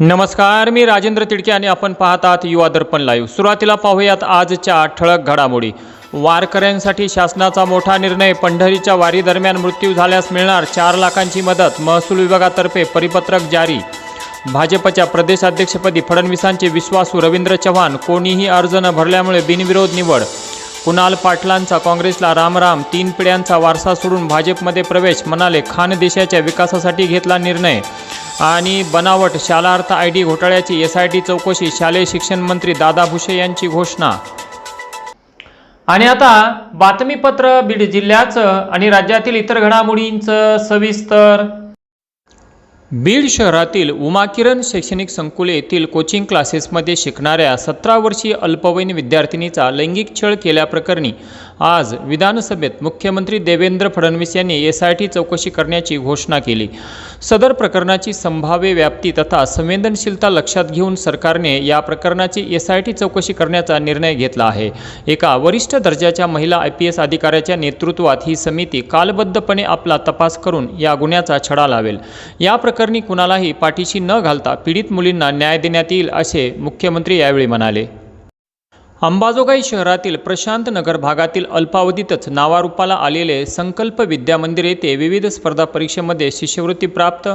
नमस्कार मी राजेंद्र तिडके आणि आपण पाहत आहात युवा दर्पण लाईव्ह सुरुवातीला पाहूयात आजच्या ठळक घडामोडी. वारकऱ्यांसाठी शासनाचा मोठा निर्णय पंढरीच्या वारीदरम्यान मृत्यू झाल्यास मिळणार चार लाखांची मदत महसूल विभागातर्फे परिपत्रक जारी. भाजपच्या प्रदेशाध्यक्षपदी फडणवीसांचे विश्वासू रवींद्र चव्हाण कोणीही अर्ज न भरल्यामुळे बिनविरोध निवड. कुणाल पाटलांचा काँग्रेसला रामराम तीन पिढ्यांचा वारसा सोडून भाजपमध्ये प्रवेश म्हणाले खान देशाच्या विकासासाठी घेतला निर्णय. आणि बनावट शालार्थ आय डी घोटाळ्याची एस आय टी चौकशी शालेय शिक्षण मंत्री दादा भुसे यांची घोषणा. आणि आता बातमीपत्र बीड जिल्ह्याचं आणि राज्यातील इतर घडामोडींचं सविस्तर. बीड शहरातील उमाकिरण शैक्षणिक संकुल येथील कोचिंग क्लासेसमध्ये शिकणाऱ्या सतरा वर्षीय अल्पवयीन विद्यार्थिनीचा लैंगिक छळ केल्याप्रकरणी आज विधानसभेत मुख्यमंत्री देवेंद्र फडणवीस यांनी एस आय टी चौकशी करण्याची घोषणा केली. सदर प्रकरणाची संभाव्य व्याप्ती तथा संवेदनशीलता लक्षात घेऊन सरकारने या प्रकरणाची एस आय टी चौकशी करण्याचा निर्णय घेतला आहे. एका वरिष्ठ दर्जाच्या महिला आय पी एस अधिकाऱ्याच्या नेतृत्वात ही समिती कालबद्धपणे आपला तपास करून या गुन्ह्याचा छडा लावेल. या प्रकरणी कुणालाही पाठीशी न घालता पीडित मुलींना न्याय देण्यात येईल असे मुख्यमंत्री यावेळी म्हणाले. अंबाजोगाई शहरातील प्रशांत नगर भागातील अल्पावधीतच नावारूपाला आलेले संकल्प विद्या मंदिर येथे विविध स्पर्धा परीक्षेमध्ये शिष्यवृत्ती प्राप्त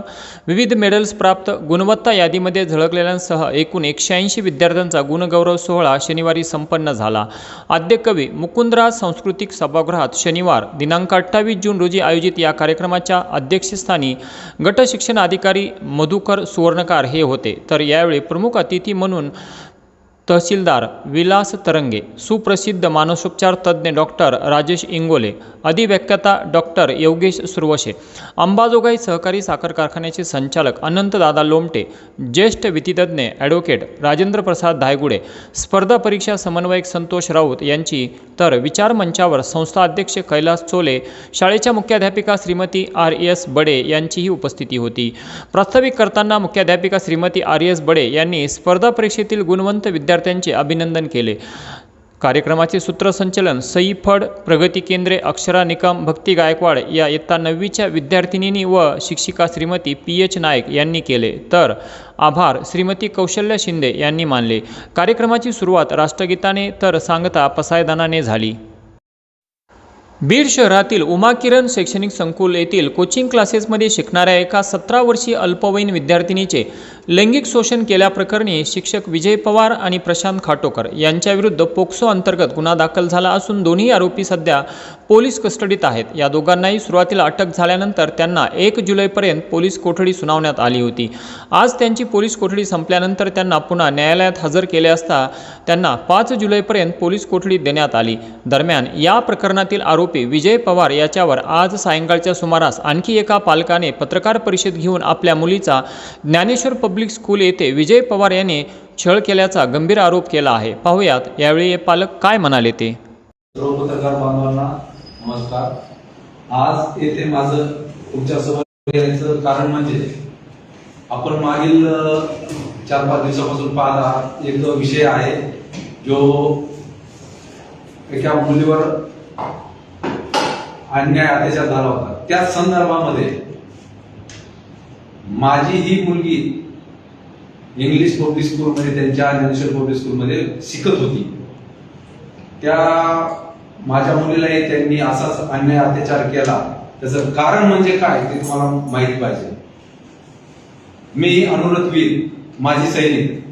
विविध मेडल्स प्राप्त गुणवत्ता यादीमध्ये झळकलेल्यांसह एकूण एकशे ऐंशी विद्यार्थ्यांचा गुणगौरव सोहळा शनिवारी संपन्न झाला. आद्य कवी मुकुंदराज सांस्कृतिक सभागृहात शनिवार दिनांक अठ्ठावीस जून रोजी आयोजित या कार्यक्रमाच्या अध्यक्षस्थानी गट शिक्षण अधिकारी मधुकर सुवर्णकार हे होते. तर यावेळी प्रमुख अतिथी म्हणून तहसीलदार विलास तरंगे सुप्रसिद्ध मानसोपचार तज्ज्ञ डॉक्टर राजेश इंगोले अधिव्याख्याता डॉक्टर योगेश सुरवशे अंबाजोगाई सहकारी साखर कारखान्याचे संचालक अनंतदादा लोमटे ज्येष्ठ विधितज्ञ ॲडव्होकेट राजेंद्र प्रसाद धायगुडे स्पर्धा परीक्षा समन्वयक संतोष राऊत यांची तर विचार मंचावर संस्था अध्यक्ष कैलास चोले शाळेच्या मुख्याध्यापिका श्रीमती आर एस बडे यांचीही उपस्थिती होती. प्रास्ताविक करताना मुख्याध्यापिका श्रीमती आर एस बडे यांनी स्पर्धा परीक्षेतील गुणवंत विद्या विद्यार्थ्यांचे अभिनंदन केले. कार्यक्रमाचे सूत्रसंचलन सई फड प्रगती केंद्रे अक्षरा निकम भक्ती गायकवाड या इयत्ता नववीच्या विद्यार्थिनींनी व शिक्षिका श्रीमती पी एच नाईक यांनी केले. तर आभार श्रीमती कौशल्य शिंदे यांनी मानले. कार्यक्रमाची सुरुवात राष्ट्रगीताने तर सांगता पसायदानाने झाली. बीड शहरातील उमाकिरण शैक्षणिक संकुल येथील कोचिंग क्लासेसमध्ये शिकणाऱ्या एका सतरा वर्षीय अल्पवयीन विद्यार्थिनीचे लैंगिक शोषण केल्याप्रकरणी शिक्षक विजय पवार आणि प्रशांत खाटोकर यांच्याविरुद्ध पोक्सो अंतर्गत गुन्हा दाखल झाला असून दोन्ही आरोपी सध्या पोलीस कस्टडीत आहेत. या दोघांनाही सुरुवातीला अटक झाल्यानंतर त्यांना एक जुलैपर्यंत पोलीस कोठडी सुनावण्यात आली होती. आज त्यांची पोलीस कोठडी संपल्यानंतर त्यांना पुन्हा न्यायालयात हजर केले असता त्यांना पाच जुलैपर्यंत पोलीस कोठडी देण्यात आली. दरम्यान या प्रकरणातील आरोपी विजय पवार याच्यावर आज सायंकाळच्या सुमारास आणखी एका पालकाने पत्रकार परिषद घेऊन आपल्या मुलीचा ज्ञानेश्वर पब्लिक पब्लिक स्कूल येथे विजय पवार यांनी छळ केल्याचा गंभीर आरोप केला आहे. पाहुयात यावेळी हे पालक काय म्हणाले ते? सर्व पत्रकार बांधवांना नमस्कार. आज येथे माझं तुमच्यासोबत यायचं कारण म्हणजे आपण मागील चार पाच दिवसापासून पाहत एक विषय आहे जो एका मुलीवर अन्याय अत्याचार झाला होता. त्या संदर्भामध्ये माझी ही मुलगी इंग्लिश पब्लिक स्कूलमध्ये त्यांच्या ज्ञानेश्वर पब्लिक स्कूलमध्ये शिकत होती. त्या माझ्या मुलीलाही त्यांनी असाच अन्याय अत्याचार केला. त्याचं कारण म्हणजे काय ते तुम्हाला माहिती पाहिजे. मी अनुरतवीर माजी सैनिक.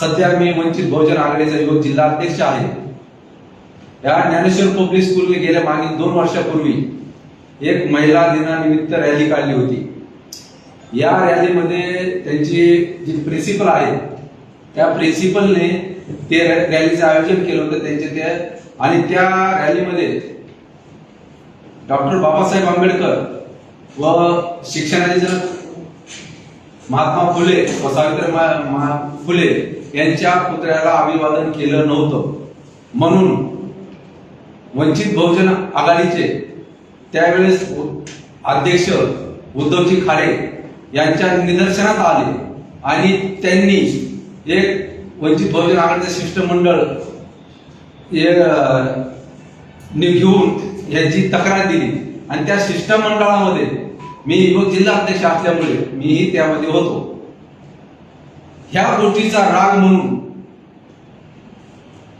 सध्या मी वंचित बहुजन आघाडीचा युवक जिल्हा अध्यक्ष आहे. या ज्ञानेश्वर पब्लिक स्कूलने गेल्या मागील दोन वर्षापूर्वी एक महिला दिनानिमित्त रॅली काढली होती. या रॅलीमध्ये त्यांची जी प्रिन्सिपल आहे त्या प्रिन्सिपलने ते रॅलीचं आयोजन केलं होतं त्यांचे ते. आणि त्या रॅलीमध्ये डॉक्टर बाबासाहेब आंबेडकर व शिक्षणाचे जनक महात्मा फुले व सावित्रीबाई फुले यांच्या पुतळ्याला अभिवादन केलं नव्हतं. म्हणून वंचित बहुजन आघाडीचे त्यावेळेस अध्यक्ष उद्धवजी खाडे यांच्या निदर्शनात आले. आणि त्यांनी एक वंचित बहुजन आघाडीचं शिष्टमंडळ हे, घेऊन यांची तक्रार दिली. आणि त्या शिष्टमंडळामध्ये मी युवक जिल्हा अध्यक्ष असल्यामुळे मीही त्यामध्ये होतो. ह्या गोष्टीचा राग म्हणून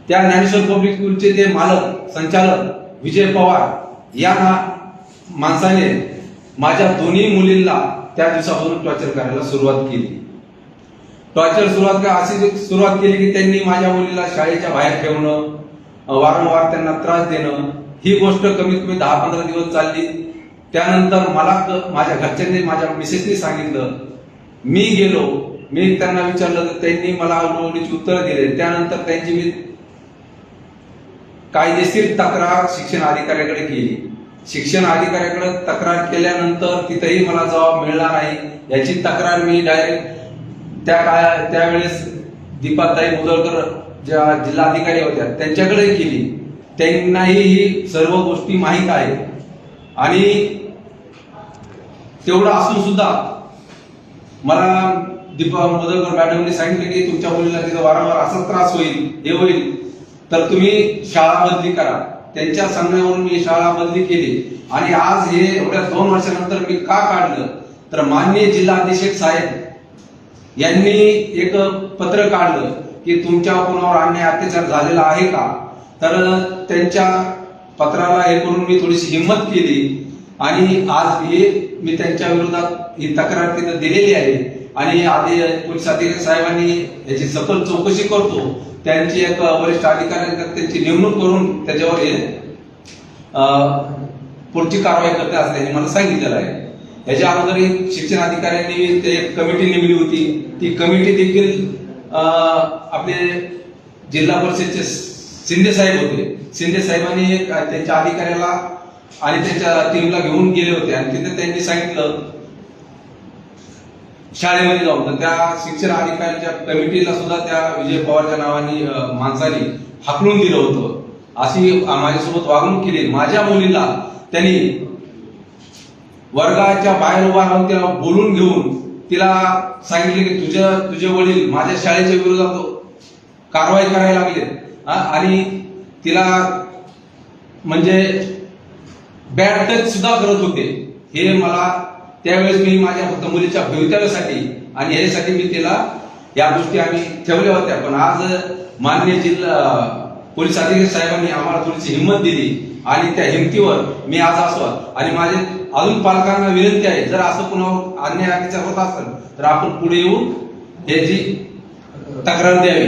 त्या ज्ञानेश्वर पब्लिक स्कूलचे ते मालक संचालक विजय पवार या माणसाने माझ्या दोन्ही मुलींना त्या दिवसापासून टॉर्चर करायला सुरुवात केली. टॉर्चर सुरुवात का अशी सुरुवात केली की त्यांनी माझ्या मुलीला शाळेच्या बाहेर ठेवणं वारंवार त्यांना त्रास देणं ही गोष्ट कमीत कमी दहा पंधरा दिवस चालली. त्यानंतर मला माझ्या घरच्यांनी माझ्या मिसेसनी सांगितलं. मी गेलो मी त्यांना विचारलं तर त्यांनी मला आवडीची उत्तरं दिले. त्यानंतर त्यांची मी कायदेशीर तक्रार शिक्षण अधिकाऱ्याकडे केली. शिक्षण अधिकाऱ्याकडे तक्रार केल्यानंतर तिथेही मला जबाब मिळणार नाही. याची तक्रार मी डायरेक्ट त्या काय त्यावेळेस दीपाताई मुदळकर ज्या जिल्हाधिकारी होत्या त्यांच्याकडे केली. त्यांनाही ही सर्व गोष्टी माहीत आहे आणि तेवढं असून सुद्धा मला दीपा मुदळकर मॅडमने सांगितले की तुमच्या मुलीला तिथं वारंवार असा त्रास होईल हे होईल. तर तुम्ही शाळा बदली करा. त्यांच्या सांगण्यावरून मी शाळा बदली केली. आणि आज हे एवढ्या दोन वर्षानंतर मी का काढलं? तर माननीय जिल्हा साहेब यांनी एक पत्र काढलं की तुमच्या कोणावर अन्याय अत्याचार झालेला आहे का? तर त्यांच्या पत्राला हे करून मी थोडीशी हिंमत केली. आणि आज हे मी त्यांच्या विरोधात ही तक्रार तिथं दिलेली आहे. आणि आधी पोलीस अधिकारी साहेबांनी याची सखोल चौकशी करतो. त्यांची एक वरिष्ठ अधिकाऱ्यांकडे त्यांची नेमणूक करून त्याच्यावर पुढची कारवाई करते असल्याने मला सांगितलेलं आहे. याच्या अगोदर शिक्षण अधिकाऱ्यांनी ते एक कमिटी नेमली होती. ती कमिटी देखील आपले जिल्हा परिषदचे शिंदे साहेब होते. शिंदे साहेबांनी त्यांच्या अधिकाऱ्याला आणि त्यांच्या टीमला घेऊन गेले होते. आणि तिथे त्यांनी सांगितलं शाळेमध्ये जाऊन. तर त्या शिक्षण अधिकाऱ्यांच्या कमिटीला सुद्धा त्या विजय पवारच्या नावाने माणसाने हाकलून दिलं होतं. अशी माझ्यासोबत वागणूक केली. माझ्या मुलीला त्यांनी वर्गाच्या बाहेर उभा राहून तिला बोलून घेऊन तिला सांगितले की तुझ्या तुझे वडील माझ्या शाळेच्या विरोधात कारवाई करायला लागले. आणि तिला म्हणजे बॅड टच सुद्धा करत होते. हे मला त्यावेळेस मी माझ्या फक्त मुलीच्या भवितव्यासाठी आणि याच्यासाठी मी तिला या गोष्टी आम्ही ठेवल्या होत्या. पण आज मान्य जिल्हा पोलीस अधिकारी साहेबांनी आम्हाला थोडीशी हिंमत दिली आणि त्या हिमतीवर मी आज असो आणि माझे अजून पालकांना विनंती आहे जर असं पुन्हा अन्याय अत्याचार होत असेल तर आपण पुढे येऊन याची तक्रार द्यावी.